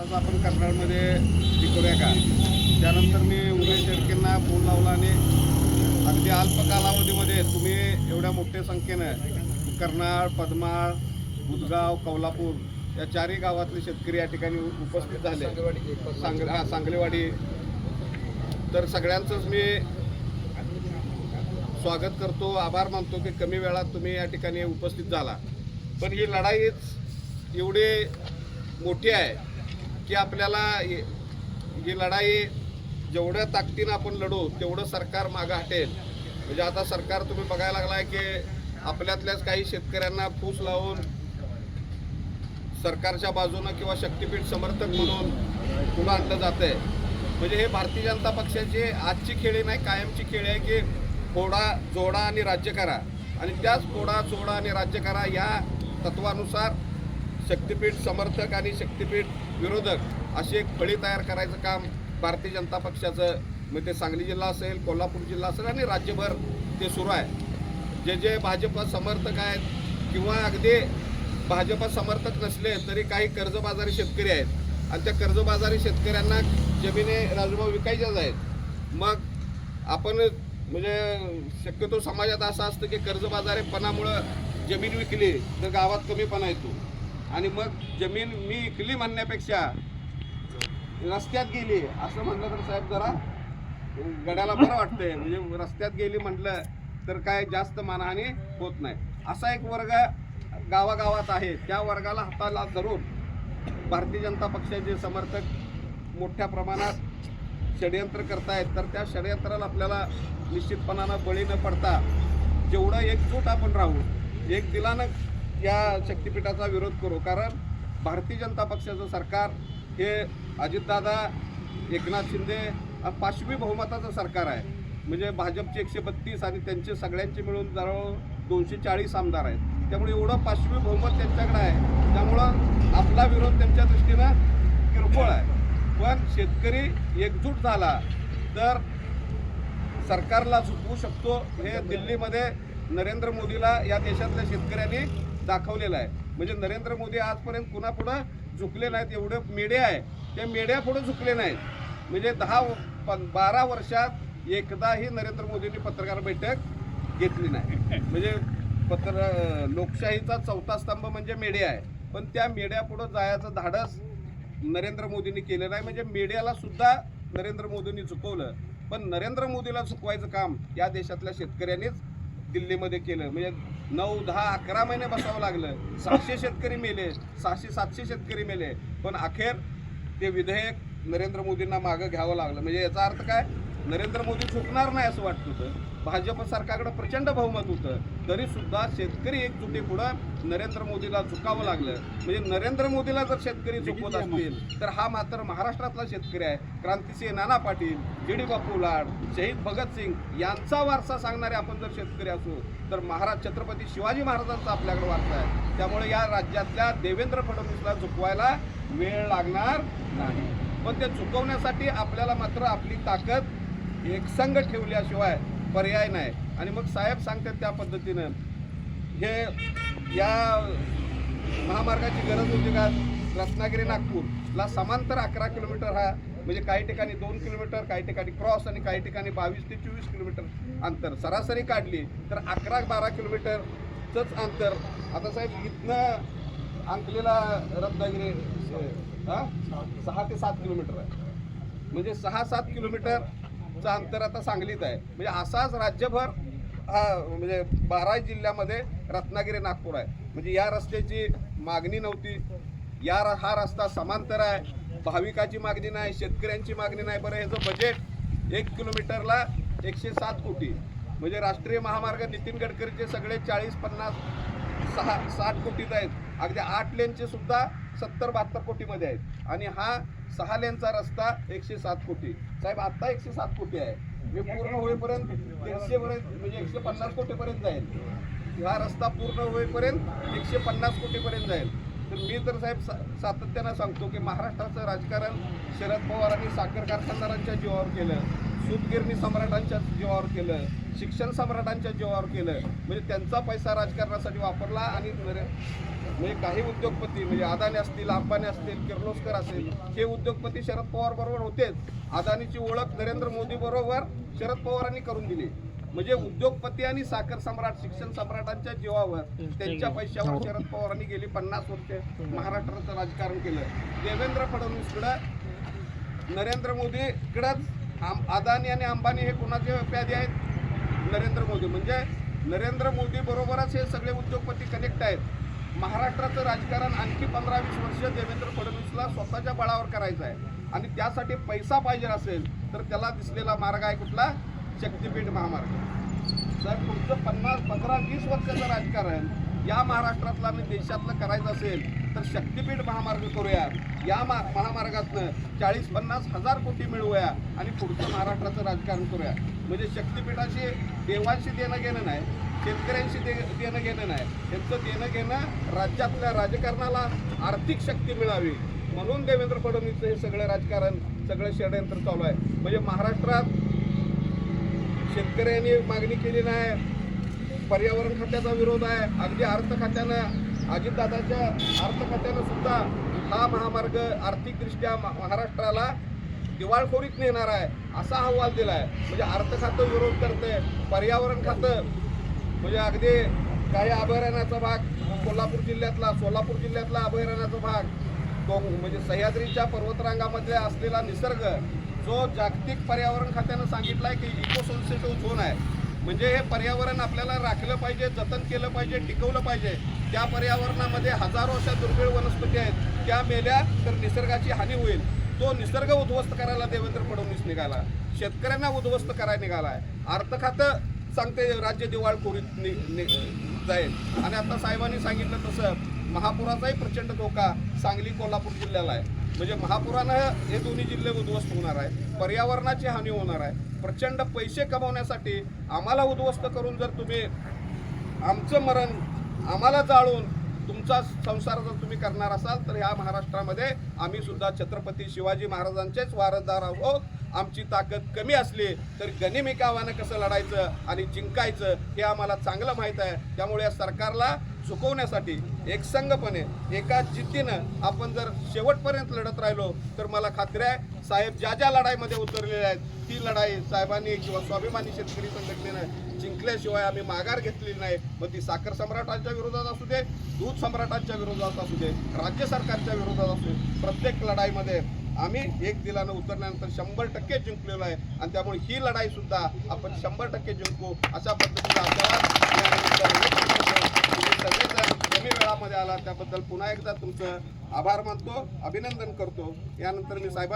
तास आपण कर्नाळमध्ये हे करूया का? त्यानंतर मी उमेश शेळकेंना फोन लावला आणि अगदी अल्प कालावधीमध्ये तुम्ही एवढ्या मोठ्या संख्येनं कर्नाळ पदमाळ बुधगाव कौलापूर या चारही गावातले शेतकरी या ठिकाणी उपस्थित झाले. सांग हा सांगलेवाडी. तर सगळ्यांचंच मी स्वागत करतो आभार मानतो की कमी वेळात तुम्ही या ठिकाणी उपस्थित झाला. पण ही लढाईच एवढी मोठी आहे की आपल्याला ही लढाई जेवढ्या ताकदीनं आपण लढू तेवढं सरकार मागं हटेल. म्हणजे आता सरकार तुम्ही बघायला लागलाय की आपल्यातल्याच काही शेतकऱ्यांना फूस लावून सरकारच्या बाजूनं किंवा शक्तीपीठ समर्थक म्हणून पुन्हा आणलं जात आहे म्हणजे हे भारतीय जनता पक्षाची आजची खेळी नाही कायमची खेळी आहे की फोडा जोडा आणि राज्य करा. आणि त्याच फोडा जोडा आणि राज्य करा या तत्वानुसार शक्तिपीठ समर्थक आणि शक्तिपीठ विरोधक अशी एक फळी तयार करायचं काम भारतीय जनता पक्षाचं मग ते सांगली जिल्हा असेल कोल्हापूर जिल्हा असेल आणि राज्यभर ते सुरू आहे. जे जे भाजप समर्थक आहेत किंवा अगदी भाजप समर्थक नसले तरी काही कर्जबाजारी शेतकरी आहेत. आणि त्या कर्जबाजारी शेतकऱ्यांना जमिनी राजूभाऊ विकायच्याच आहेत. मग आपण म्हणजे शक्यतो समाजात असं असतं की कर्जबाजारीपणामुळं जमीन विकली तर गावात कमीपणा येतो. आणि मग जमीन मी इकली म्हणण्यापेक्षा रस्त्यात गेली असं म्हणलं तर साहेब जरा गड्याला बरं वाटतंय. म्हणजे रस्त्यात गेली म्हटलं तर काय जास्त मानहानी होत नाही. असा एक वर्ग गावागावात आहे. त्या वर्गाला हाताला धरून भारतीय जनता पक्षाचे समर्थक मोठ्या प्रमाणात षडयंत्र करतायत. तर त्या षडयंत्राला आपल्याला निश्चितपणानं बळी न पडता जेवढं एकजूट आपण राहू एक दिलानं या शक्तिपीठाचा विरोध करू. कारण भारतीय जनता पक्षाचं सरकार हे अजितदादा एकनाथ शिंदे पाचवी बहुमताचं सरकार आहे. म्हणजे भाजपचे एकशे बत्तीस आणि त्यांचे सगळ्यांचे मिळून जवळ दोनशे चाळीस आमदार आहेत. त्यामुळे एवढं पाचवी बहुमत त्यांच्याकडे आहे. त्यामुळं आपला विरोध त्यांच्या दृष्टीनं किरकोळ आहे. पण शेतकरी एकजूट झाला तर सरकारला झुकवू शकतो हे दिल्लीमध्ये नरेंद्र मोदीला या देशातल्या शेतकऱ्यांनी दाखवलेलं आहे. म्हणजे नरेंद्र मोदी आजपर्यंत कुणापुढं झुकले नाहीत एवढे मेड्या आहे. त्या मेड्या पुढे झुकले नाहीत. म्हणजे दहा पण बारा वर्षात एकदाही नरेंद्र मोदींनी पत्रकार बैठक घेतली नाही. म्हणजे पत्र लोकशाहीचा चौथा स्तंभ म्हणजे मेडिया आहे. पण त्या मेड्यापुढं जायचं धाडस नरेंद्र मोदींनी केलं नाही म्हणजे मीडियाला सुद्धा नरेंद्र मोदींनी चुकवलं. पण नरेंद्र मोदीला चुकवायचं काम या देशातल्या शेतकऱ्यांनीच दिल्लीमध्ये केलं. म्हणजे नऊ दहा अकरा महिने बसावं लागलं. सहाशे शेतकरी मेले सहाशे सातशे शेतकरी मेले. पण अखेर ते विधेयक नरेंद्र मोदींना मागं घ्यावं लागलं. म्हणजे याचा अर्थ काय? नरेंद्र मोदी चुकणार नाही असं वाटत होतं. भाजप सरकारकडे प्रचंड बहुमत होतं. तरी सुद्धा शेतकरी एकजुटी पुढं नरेंद्र मोदीला झुकावं लागलं. म्हणजे नरेंद्र मोदीला जर शेतकरी चुकवत असतील तर हा मात्र महाराष्ट्रातला शेतकरी आहे. क्रांतिसिंह नाना पाटील जी डी बापू लाड शहीद भगतसिंग यांचा वारसा सांगणारे आपण जर शेतकरी असू तर महाराज छत्रपती शिवाजी महाराजांचा आपल्याकडे वारसा आहे. त्यामुळे या राज्यातल्या देवेंद्र फडणवीसला झुकवायला वेळ लागणार नाही. पण ते चुकवण्यासाठी आपल्याला मात्र आपली ताकद एकसंग ठेवल्याशिवाय पर्याय नाही. आणि मग साहेब सांगतात त्या पद्धतीनं हे या महामार्गाची गरज होती का? रत्नागिरी नागपूरला समांतर अकरा किलोमीटर हा म्हणजे काही ठिकाणी दोन किलोमीटर काही ठिकाणी क्रॉस आणि काही ठिकाणी बावीस ते चोवीस किलोमीटर अंतर. सरासरी काढली तर अकरा बारा किलोमीटरचंच अंतर. आता साहेब इथनं अंकलेला रत्नागिरी हां सहा ते सात किलोमीटर आहे. म्हणजे सहा सात किलोमीटर चं अंतर आता सांगलीत आहे. म्हणजे असाच राज्यभर हा म्हणजे बारा जिल्ह्यामध्ये रत्नागिरी नागपूर आहे. म्हणजे या रस्त्याची मागणी नव्हती. या र- हा रस्ता समांतर आहे. भाविकाची मागणी नाही शेतकऱ्यांची मागणी नाही. बरं ह्याचं बजेट एक किलोमीटरला एकशे सात कोटी. म्हणजे राष्ट्रीय महामार्ग नितीन गडकरीचे सगळे चाळीस पन्नास सहा साठ कोटीत आहेत. अगदी आठ लेनचे सुद्धा सत्तर बहात्तर कोटीमध्ये आहेत. आणि हा सहा लेनचा रस्ता एकशे सात कोटी. साहेब आत्ता एकशे सात कोटी आहे. हे पूर्ण होईपर्यंत दीडशे पर्यंत म्हणजे एकशे पन्नास कोटीपर्यंत जाईल. हा रस्ता पूर्ण होईपर्यंत एकशे पन्नास कोटीपर्यंत जाईल. तर मी तर साहेब सा- सातत्यानं सांगतो की महाराष्ट्राचं राजकारण शरद पवारांनी साखर कारखानदारांच्या जीवावर केलं सूतगिरणी सम्राटांच्या जीवावर केलं शिक्षण सम्राटांच्या जीवावर केलं. म्हणजे त्यांचा पैसा राजकारणासाठी वापरला आणि म्हणजे काही उद्योगपती म्हणजे अदानी असतील अंबानी असतील किर्लोस्कर असेल हे उद्योगपती शरद पवार बरोबर होतेच. अदानीची ओळख नरेंद्र मोदी बरोबर शरद पवारांनी करून दिली. म्हणजे उद्योगपती आणि साखर सम्राट शिक्षण सम्राटांच्या जीवावर त्यांच्या पैशावर शरद पवारांनी गेली पन्नास वर्षे महाराष्ट्राचं राजकारण केलं. देवेंद्र फडणवीसकडं नरेंद्र मोदीकडंच आम अदानी आणि अंबानी हे कोणाचे प्यादे आहेत? नरेंद्र मोदी. म्हणजे नरेंद्र मोदी बरोबरच हे सगळे उद्योगपती कनेक्ट आहेत. महाराष्ट्राचं राजकारण आणखी पंधरा वीस वर्ष देवेंद्र फडणवीसला स्वतःच्या बळावर करायचं आहे. आणि त्यासाठी पैसा पाहिजे असेल तर त्याला दिसलेला मार्ग आहे कुठला? शक्तीपीठ महामार्ग. जर पुढचं पन्नास पंधरा वीस वर्षाचं राजकारण या महाराष्ट्रातलं आणि देशातलं करायचं असेल तर शक्तीपीठ महामार्ग करूया. या मा महामार्गातनं चाळीस पन्नास हजार कोटी मिळवूया आणि पुढचं महाराष्ट्राचं राजकारण करूया. म्हणजे शक्तीपीठाशी देवांशी देणं घेणं नाही शेतकऱ्यांशी दे देणं घेणं नाही. त्यांचं देणं घेणं राज्यातल्या राजकारणाला आर्थिक शक्ती मिळावी. म्हणून देवेंद्र फडणवीसचं हे सगळं राजकारण सगळं षडयंत्र चालू आहे. म्हणजे महाराष्ट्रात शेतकऱ्यांनी मागणी केली नाही. पर्यावरण खात्याचा विरोध आहे. अगदी अर्थ खात्यानं अजितदादाच्या अर्थ खात्यानं सुद्धा हा महामार्ग आर्थिकदृष्ट्या महाराष्ट्राला दिवाळखोरीत नेणार आहे असा अहवाल दिला आहे म्हणजे अर्थ खातं विरोध करतंय पर्यावरण खातं. म्हणजे अगदी काही अभयारण्याचा भाग कोल्हापूर जिल्ह्यातला सोलापूर जिल्ह्यातला अभयारण्याचा भाग तो म्हणजे सह्याद्रीच्या पर्वतरांगामध्ये असलेला निसर्ग जो जागतिक पर्यावरण खात्यानं सांगितलं आहे की इको सेन्सिटिव्ह झोन आहे. म्हणजे हे पर्यावरण आपल्याला राखलं पाहिजे जतन केलं पाहिजे टिकवलं पाहिजे. त्या पर्यावरणामध्ये हजारो अशा दुर्मिळ वनस्पती आहेत. त्या मेल्या तर निसर्गाची हानी होईल. तो निसर्ग उद्ध्वस्त करायला देवेंद्र फडणवीस निघाला. शेतकऱ्यांना उद्ध्वस्त करायला निघाला आहे अर्थ खातं सांगते राज्य दिवाळखोरीत नि, नि, जाईल. आणि आता साहेबांनी सांगितलं तसं. महापुराचाही प्रचंड धोका सांगली कोल्हापूर जिल्ह्याला आहे. म्हणजे महापुरानं हे दोन्ही जिल्हे उद्ध्वस्त होणार आहे पर्यावरणाची हानी होणार आहे. प्रचंड पैसे कमवण्यासाठी आम्हाला उद्ध्वस्त करून जर तुम्ही आमचं मरण आम्हाला जाळून तुमचा संसार जर तुम्ही करणार असाल तर ह्या महाराष्ट्रामध्ये आम्ही सुद्धा छत्रपती शिवाजी महाराजांचेच वारसदार आहोत. आमची ताकद कमी असली तर गनिमिकावानं कसं लढायचं आणि जिंकायचं हे आम्हाला चांगलं माहीत आहे. त्यामुळे या सरकारला चुकवण्यासाठी एकसंगपणे एका जिद्दीनं आपण जर शेवटपर्यंत लढत राहिलो तर मला खात्री आहे साहेब ज्या ज्या लढाईमध्ये उतरलेल्या आहेत ती लढाई साहेबांनी किंवा स्वाभिमानी शेतकरी संघटनेनं जिंकल्याशिवाय आम्ही माघार घेतलेली नाही. मग ती साखर सम्राटांच्या विरोधात असू दे दूध सम्राटांच्या विरोधात असू दे राज्य सरकारच्या विरोधात असू दे प्रत्येक लढाईमध्ये आम्ही एक दिलानं उतरल्यानंतर शंभर टक्के जिंकलेलो आहे. आणि त्यामुळे ही लढाई सुद्धा आपण शंभर टक्के जिंकू अशा पद्धतीचा आशीर्वाद यानिमित्तानं व्यक्त करतो. तुम्ही सगळेजण कमी वेळामध्ये आला त्याबद्दल पुन्हा एकदा तुमचं आभार मानतो अभिनंदन करतो. यानंतर मी साहेबांना